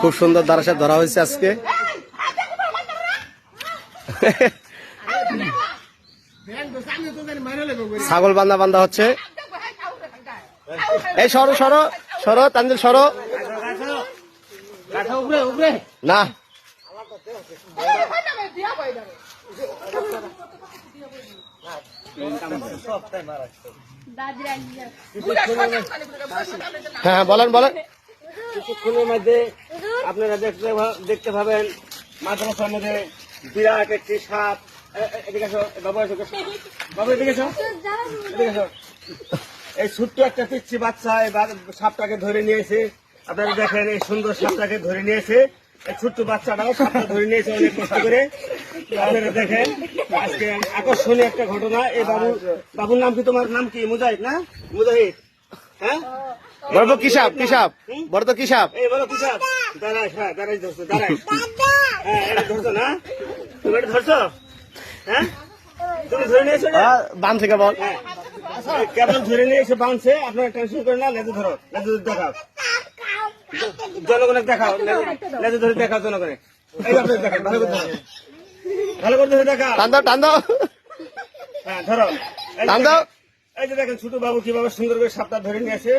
খুব সুন্দর দারাসাপ ধরা হয়েছে আজকে। ছাগল বান্ধা বান্ধা হচ্ছে। এই সরো সরো সরো, তানজিল, সরো। না। হ্যাঁ বলেন বলেন। কিছুক্ষণের মধ্যে আপনারা দেখতে দেখতে পাবেন মাদ্রাসার মধ্যে বিরাট একটি সাপ। এই ছোট্ট একটা পিচ্ছি বাচ্চা সাপটাকে ধরে নিয়েছে। আপনারা দেখেন এই সুন্দর সাপটাকে ধরে নিয়েছে। এই ছোট্ট বাচ্চাটাও সাপটা ধরে নিয়েছে অনেক কষ্ট করে আপনারা দেখেন আজকে আকর্ষণীয় একটা ঘটনা। এই বাবু বাবুর নাম কি তোমার? নাম কি? মুজাহিদ না? মুজাহিদ। হ্যাঁ? বড় তো কি সাপ কি সাপ বড় তো কি সাপ এই বলো কিসব। দাঁড়াই হ্যাঁ দাঁড়াই ধরছো দাঁড়াই হ্যাঁ এটা ধরছো না? তুমি এটা ধরছো? হ্যাঁ? তুমি ধরে নিয়েছো বান থেকে বল। হ্যাঁ। কেবল ধরে নিয়ে এসে বাঁধছে আপনারা টেনশন করে না লেজে ধরো লেজে দেখাও। জনগণের দেখাও লেজে- ধরে দেখাও জনগণের। এই দেখাও ভালো করে ধরো। ভালো করে ধরে দেখা টান দাও টান দাও। হ্যাঁ ধরো। টান দাও। এই যে দেখেন ছোট বাবু কীভাবে সুন্দর করে সাপটা ধরে নিয়েছে